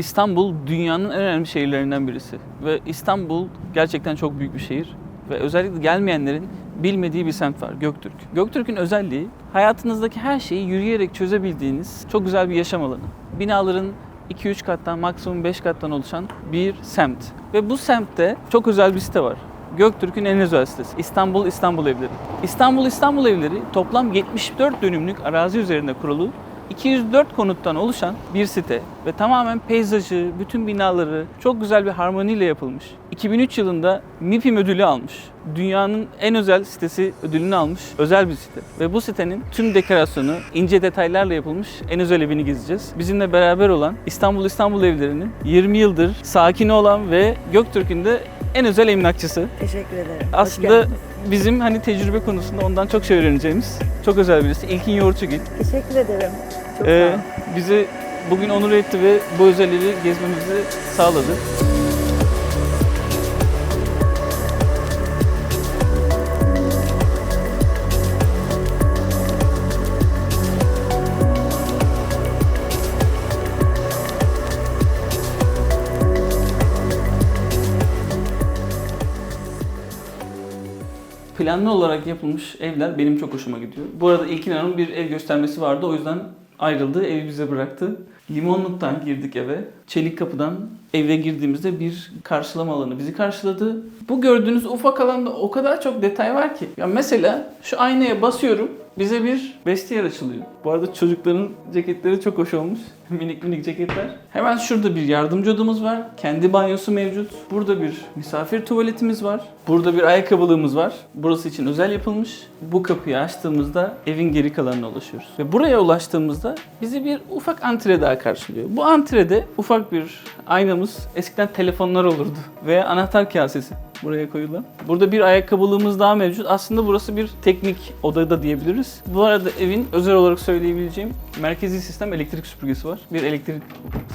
İstanbul dünyanın en önemli şehirlerinden birisi. Ve İstanbul gerçekten çok büyük bir şehir. Ve özellikle gelmeyenlerin bilmediği bir semt var Göktürk. Göktürk'ün özelliği hayatınızdaki her şeyi yürüyerek çözebildiğiniz çok güzel bir yaşam alanı. Binaların 2-3 kattan maksimum 5 kattan oluşan bir semt. Ve bu semtte çok özel bir site var. Göktürk'ün en özel sitesi. İstanbul İstanbul Evleri. İstanbul İstanbul Evleri toplam 74 dönümlük arazi üzerinde kurulu 204 konuttan oluşan bir site ve tamamen peyzajı, bütün binaları çok güzel bir harmoniyle yapılmış. 2003 yılında MIPIM ödülü almış. Dünyanın en özel sitesi ödülünü almış özel bir site. Ve bu sitenin tüm dekorasyonu ince detaylarla yapılmış en özel evini gezeceğiz. Bizimle beraber olan İstanbul İstanbul evlerinin 20 yıldır sakini olan ve Göktürk'ün de en özel emlakçısı. Teşekkür ederim. Aslında bizim hani tecrübe konusunda ondan çok şey öğreneceğimiz çok özel birisi. İlkin Yoğurtçugil. Teşekkür ederim. Çok Ee, sağ olun. bizi bugün onur etti ve bu özelliği gezmemizi sağladı. Planlı olarak yapılmış evler benim çok hoşuma gidiyor. Bu arada İlkin Hanım bir ev göstermesi vardı. O yüzden ayrıldı. Evi bize bıraktı. Limonluk'tan girdik eve. Çelik kapıdan eve girdiğimizde bir karşılama alanı bizi karşıladı. Bu gördüğünüz ufak alanda o kadar çok detay var ki. Ya mesela şu aynaya basıyorum. Bize bir vestiyer açılıyor. Bu arada çocukların ceketleri çok hoş olmuş. minik minik ceketler. Hemen şurada bir yardımcı odamız var. Kendi banyosu mevcut. Burada bir misafir tuvaletimiz var. Burada bir ayakkabılığımız var. Burası için özel yapılmış. Bu kapıyı açtığımızda evin geri kalanına ulaşıyoruz. Ve buraya ulaştığımızda bizi bir ufak antre daha karşılıyor. Bu antrede ufak bir aynamız. Eskiden telefonlar olurdu. Ve anahtar kasesi buraya koyulan. Burada bir ayakkabılığımız daha mevcut. Aslında burası bir teknik oda da diyebiliriz. Bu arada evin özel olarak söyleyebileceğim merkezi sistem elektrik süpürgesi var. Bir elektrik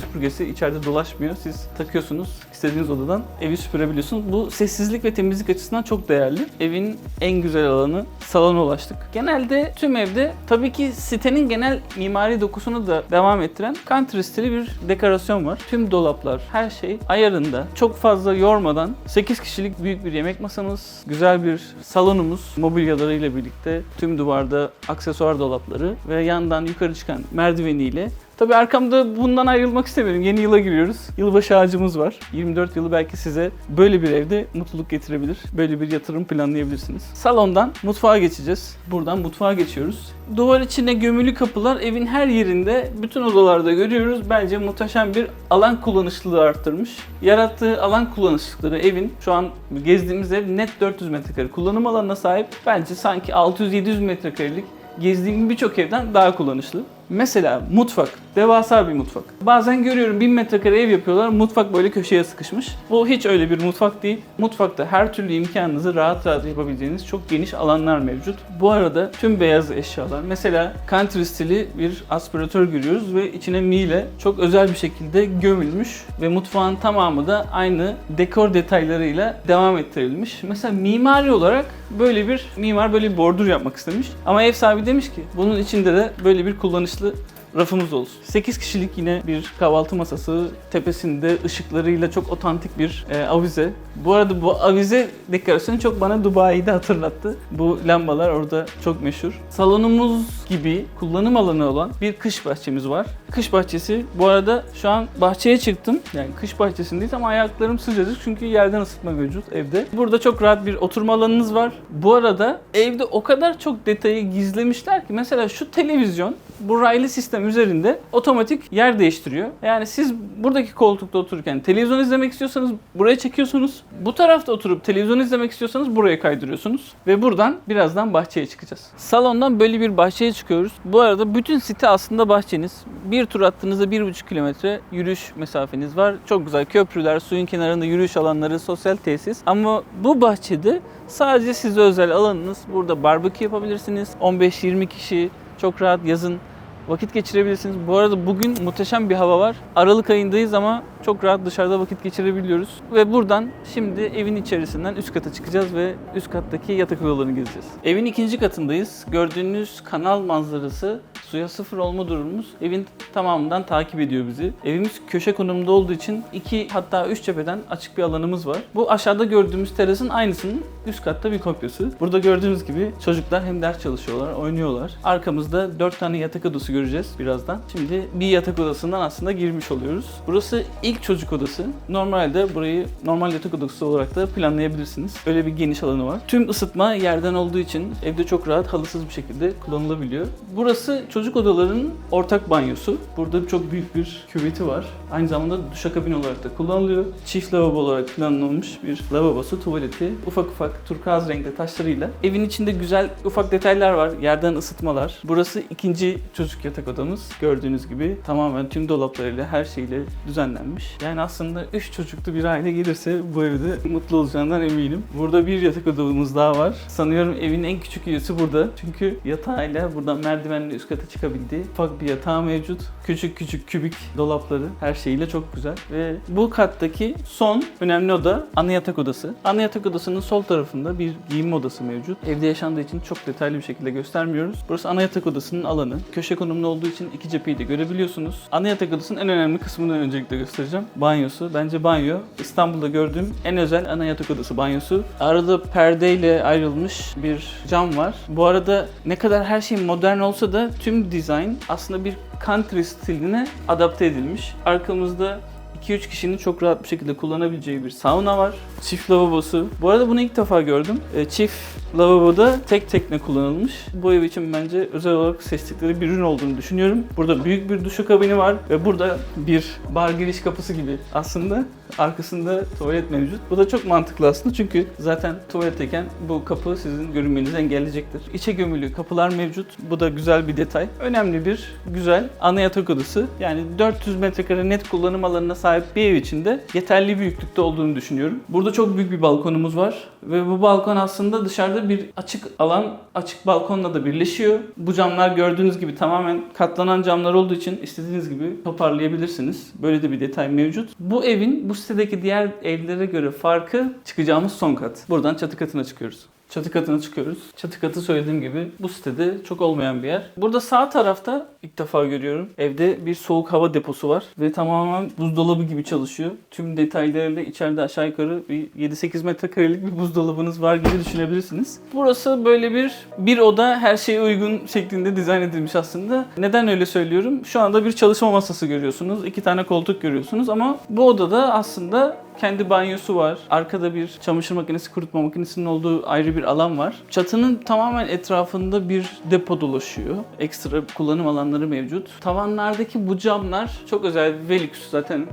süpürgesi içeride dolaşmıyor. Siz takıyorsunuz istediğiniz odadan evi süpürebiliyorsunuz. Bu sessizlik ve temizlik açısından çok değerli. Evin en güzel alanı salona ulaştık. Genelde tüm evde tabii ki sitenin genel mimari dokusunu da devam ettiren country stili bir dekorasyon var. Tüm dolaplar, her şey ayarında. Çok fazla yormadan 8 kişilik büyük bir yemek masamız, güzel bir salonumuz mobilyalarıyla birlikte tüm duvarda aksesuar dolapları ve yandan yukarı çıkan merdiveniyle Tabii arkamda bundan ayrılmak istemiyorum. Yeni yıla giriyoruz. Yılbaşı ağacımız var. 24 yılı belki size böyle bir evde mutluluk getirebilir. Böyle bir yatırım planlayabilirsiniz. Salondan mutfağa geçeceğiz. Buradan mutfağa geçiyoruz. Duvar içine gömülü kapılar evin her yerinde bütün odalarda görüyoruz. Bence muhteşem bir alan kullanışlılığı arttırmış. Yarattığı alan kullanışlıkları evin şu an gezdiğimiz ev net 400 metrekare kullanım alanına sahip. Bence sanki 600-700 metrekarelik gezdiğim birçok evden daha kullanışlı. Mesela mutfak. Devasa bir mutfak. Bazen görüyorum 1000 metrekare ev yapıyorlar. Mutfak böyle köşeye sıkışmış. Bu hiç öyle bir mutfak değil. Mutfakta her türlü imkanınızı rahat rahat yapabileceğiniz çok geniş alanlar mevcut. Bu arada tüm beyaz eşyalar. Mesela country stili bir aspiratör görüyoruz ve içine miyle çok özel bir şekilde gömülmüş ve mutfağın tamamı da aynı dekor detaylarıyla devam ettirilmiş. Mesela mimari olarak böyle bir mimar böyle bir bordür yapmak istemiş. Ama ev sahibi demiş ki bunun içinde de böyle bir kullanışlı ま。Rafımız olsun. 8 kişilik yine bir kahvaltı masası. Tepesinde ışıklarıyla çok otantik bir e, avize. Bu arada bu avize dekorasyonu çok bana Dubai'de hatırlattı. Bu lambalar orada çok meşhur. Salonumuz gibi kullanım alanı olan bir kış bahçemiz var. Kış bahçesi bu arada şu an bahçeye çıktım. Yani kış bahçesindeyiz ama ayaklarım sıcacık çünkü yerden ısıtma mevcut evde. Burada çok rahat bir oturma alanınız var. Bu arada evde o kadar çok detayı gizlemişler ki mesela şu televizyon bu raylı sistem üzerinde otomatik yer değiştiriyor. Yani siz buradaki koltukta otururken televizyon izlemek istiyorsanız buraya çekiyorsunuz. Bu tarafta oturup televizyon izlemek istiyorsanız buraya kaydırıyorsunuz. Ve buradan birazdan bahçeye çıkacağız. Salondan böyle bir bahçeye çıkıyoruz. Bu arada bütün site aslında bahçeniz. Bir tur attığınızda 1,5 kilometre yürüyüş mesafeniz var. Çok güzel köprüler, suyun kenarında yürüyüş alanları, sosyal tesis. Ama bu bahçede sadece size özel alanınız. Burada barbekü yapabilirsiniz. 15-20 kişi çok rahat yazın vakit geçirebilirsiniz. Bu arada bugün muhteşem bir hava var. Aralık ayındayız ama çok rahat dışarıda vakit geçirebiliyoruz. Ve buradan şimdi evin içerisinden üst kata çıkacağız ve üst kattaki yatak odalarını gezeceğiz. Evin ikinci katındayız. Gördüğünüz kanal manzarası suya sıfır olma durumumuz evin tamamından takip ediyor bizi. Evimiz köşe konumunda olduğu için iki hatta üç cepheden açık bir alanımız var. Bu aşağıda gördüğümüz terasın aynısının üst katta bir kopyası. Burada gördüğünüz gibi çocuklar hem ders çalışıyorlar, oynuyorlar. Arkamızda dört tane yatak odası göreceğiz birazdan. Şimdi bir yatak odasından aslında girmiş oluyoruz. Burası ilk çocuk odası. Normalde burayı normal yatak odası olarak da planlayabilirsiniz. Öyle bir geniş alanı var. Tüm ısıtma yerden olduğu için evde çok rahat halısız bir şekilde kullanılabiliyor. Burası çocuk odalarının ortak banyosu. Burada çok büyük bir küveti var. Aynı zamanda duşakabin olarak da kullanılıyor. Çift lavabo olarak planlanmış bir lavabosu, tuvaleti, ufak ufak turkuaz renkli taşlarıyla. Evin içinde güzel ufak detaylar var. Yerden ısıtmalar. Burası ikinci çocuk yatak odamız. Gördüğünüz gibi tamamen tüm dolaplarıyla her şeyle düzenlenmiş. Yani aslında 3 çocuklu bir aile gelirse bu evde mutlu olacağından eminim. Burada bir yatak odamız daha var. Sanıyorum evin en küçük üyesi burada. Çünkü yatağıyla buradan merdivenle üst kata çıkabildiği ufak bir yatağı mevcut. Küçük küçük kübik dolapları her şeyiyle çok güzel. Ve bu kattaki son önemli oda ana yatak odası. Ana yatak odasının sol tarafında bir giyinme odası mevcut. Evde yaşandığı için çok detaylı bir şekilde göstermiyoruz. Burası ana yatak odasının alanı. Köşe konumlu olduğu için iki cepheyi de görebiliyorsunuz. Ana yatak odasının en önemli kısmını öncelikle göstereceğim. Banyosu. Bence banyo İstanbul'da gördüğüm en özel ana yatak odası banyosu. Arada perdeyle ayrılmış bir cam var. Bu arada ne kadar her şey modern olsa da tüm dizayn aslında bir country stiline adapte edilmiş. Arkamızda 2-3 kişinin çok rahat bir şekilde kullanabileceği bir sauna var. Çift lavabosu. Bu arada bunu ilk defa gördüm. E, Çift lavaboda tek tekne kullanılmış. Bu ev için bence özel olarak seçtikleri bir ürün olduğunu düşünüyorum. Burada büyük bir duşakabini var ve burada bir bar giriş kapısı gibi aslında arkasında tuvalet mevcut. Bu da çok mantıklı aslında çünkü zaten tuvaletteyken bu kapı sizin görünmenizi engelleyecektir. İçe gömülü kapılar mevcut. Bu da güzel bir detay. Önemli bir güzel ana yatak odası. Yani 400 metrekare net kullanım alanına sahip bir ev içinde yeterli büyüklükte olduğunu düşünüyorum. Burada çok büyük bir balkonumuz var ve bu balkon aslında dışarıda bir açık alan, açık balkonla da birleşiyor. Bu camlar gördüğünüz gibi tamamen katlanan camlar olduğu için istediğiniz gibi toparlayabilirsiniz. Böyle de bir detay mevcut. Bu evin bu sitedeki diğer evlere göre farkı çıkacağımız son kat. Buradan çatı katına çıkıyoruz. Çatı katına çıkıyoruz. Çatı katı söylediğim gibi bu sitede çok olmayan bir yer. Burada sağ tarafta ilk defa görüyorum. Evde bir soğuk hava deposu var ve tamamen buzdolabı gibi çalışıyor. Tüm detaylarıyla içeride aşağı yukarı bir 7-8 metrekarelik bir buzdolabınız var gibi düşünebilirsiniz. Burası böyle bir bir oda her şeye uygun şeklinde dizayn edilmiş aslında. Neden öyle söylüyorum? Şu anda bir çalışma masası görüyorsunuz. iki tane koltuk görüyorsunuz ama bu odada aslında kendi banyosu var. Arkada bir çamaşır makinesi, kurutma makinesinin olduğu ayrı bir alan var. Çatının tamamen etrafında bir depo dolaşıyor. Ekstra kullanım alanları mevcut. Tavanlardaki bu camlar çok özel Velux zaten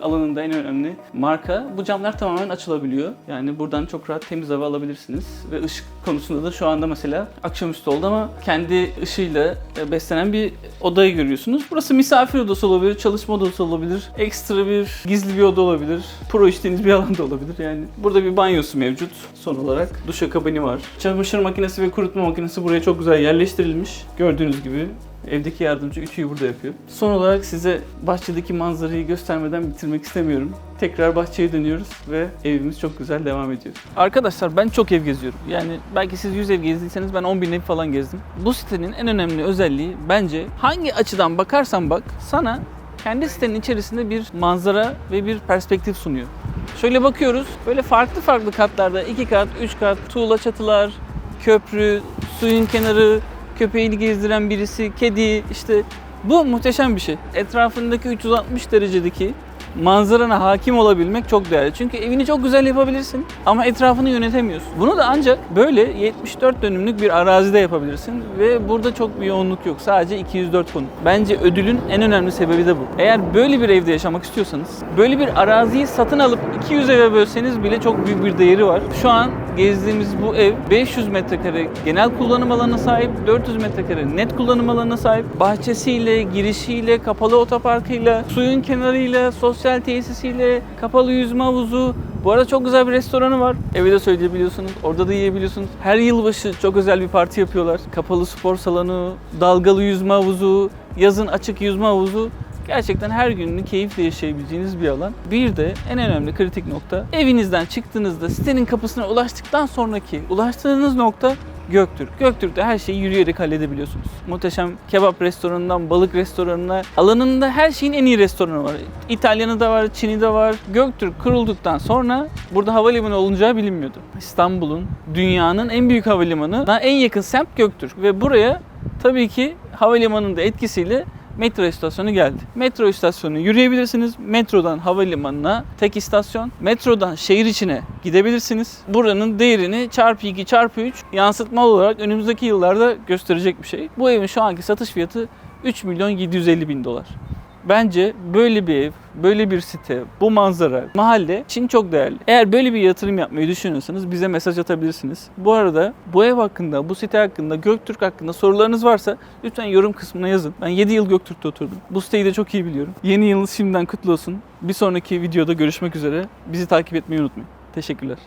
alanında en önemli marka. Bu camlar tamamen açılabiliyor. Yani buradan çok rahat temiz hava alabilirsiniz. Ve ışık konusunda da şu anda mesela akşamüstü oldu ama kendi ışığıyla e, beslenen bir odayı görüyorsunuz. Burası misafir odası olabilir, çalışma odası olabilir, ekstra bir gizli bir oda olabilir, pro içtiğiniz bir alan da olabilir. Yani burada bir banyosu mevcut son olarak. Duşakabini var. Çamaşır makinesi ve kurutma makinesi buraya çok güzel yerleştirilmiş. Gördüğünüz gibi Evdeki yardımcı ütüyü burada yapıyor. Son olarak size bahçedeki manzarayı göstermeden bitirmek istemiyorum. Tekrar bahçeye dönüyoruz ve evimiz çok güzel devam ediyor. Arkadaşlar ben çok ev geziyorum. Yani belki siz 100 ev gezdiyseniz ben 10 bin ev falan gezdim. Bu sitenin en önemli özelliği bence hangi açıdan bakarsan bak sana kendi sitenin içerisinde bir manzara ve bir perspektif sunuyor. Şöyle bakıyoruz. Böyle farklı farklı katlarda 2 kat, 3 kat, tuğla çatılar, köprü, suyun kenarı, köpeğini gezdiren birisi, kedi işte bu muhteşem bir şey. Etrafındaki 360 derecedeki manzarana hakim olabilmek çok değerli. Çünkü evini çok güzel yapabilirsin ama etrafını yönetemiyorsun. Bunu da ancak böyle 74 dönümlük bir arazide yapabilirsin ve burada çok bir yoğunluk yok. Sadece 204 konut. Bence ödülün en önemli sebebi de bu. Eğer böyle bir evde yaşamak istiyorsanız, böyle bir araziyi satın alıp 200 eve bölseniz bile çok büyük bir değeri var. Şu an gezdiğimiz bu ev 500 metrekare genel kullanım alanına sahip, 400 metrekare net kullanım alanına sahip. Bahçesiyle, girişiyle, kapalı otoparkıyla, suyun kenarıyla, sosyal tesisiyle, kapalı yüzme havuzu, bu arada çok güzel bir restoranı var. Evi de söyleyebiliyorsunuz. Orada da yiyebiliyorsunuz. Her yılbaşı çok özel bir parti yapıyorlar. Kapalı spor salonu, dalgalı yüzme havuzu, yazın açık yüzme havuzu. Gerçekten her gününü keyifle yaşayabileceğiniz bir alan. Bir de en önemli kritik nokta evinizden çıktığınızda sitenin kapısına ulaştıktan sonraki ulaştığınız nokta Göktürk. Göktürk'te her şeyi yürüyerek halledebiliyorsunuz. Muhteşem kebap restoranından balık restoranına, alanında her şeyin en iyi restoranı var. İtalyanı da var, Çin'i de var. Göktürk kurulduktan sonra burada havalimanı olunacağı bilinmiyordu. İstanbul'un, dünyanın en büyük havalimanı, en yakın semt Göktürk. Ve buraya tabii ki havalimanının da etkisiyle metro istasyonu geldi. Metro istasyonu yürüyebilirsiniz. Metrodan havalimanına tek istasyon. Metrodan şehir içine gidebilirsiniz. Buranın değerini çarpı 2 çarpı 3 yansıtma olarak önümüzdeki yıllarda gösterecek bir şey. Bu evin şu anki satış fiyatı 3 milyon 750 bin dolar. Bence böyle bir ev, böyle bir site, bu manzara, mahalle için çok değerli. Eğer böyle bir yatırım yapmayı düşünüyorsanız bize mesaj atabilirsiniz. Bu arada bu ev hakkında, bu site hakkında, Göktürk hakkında sorularınız varsa lütfen yorum kısmına yazın. Ben 7 yıl Göktürk'te oturdum. Bu siteyi de çok iyi biliyorum. Yeni yılınız şimdiden kutlu olsun. Bir sonraki videoda görüşmek üzere. Bizi takip etmeyi unutmayın. Teşekkürler.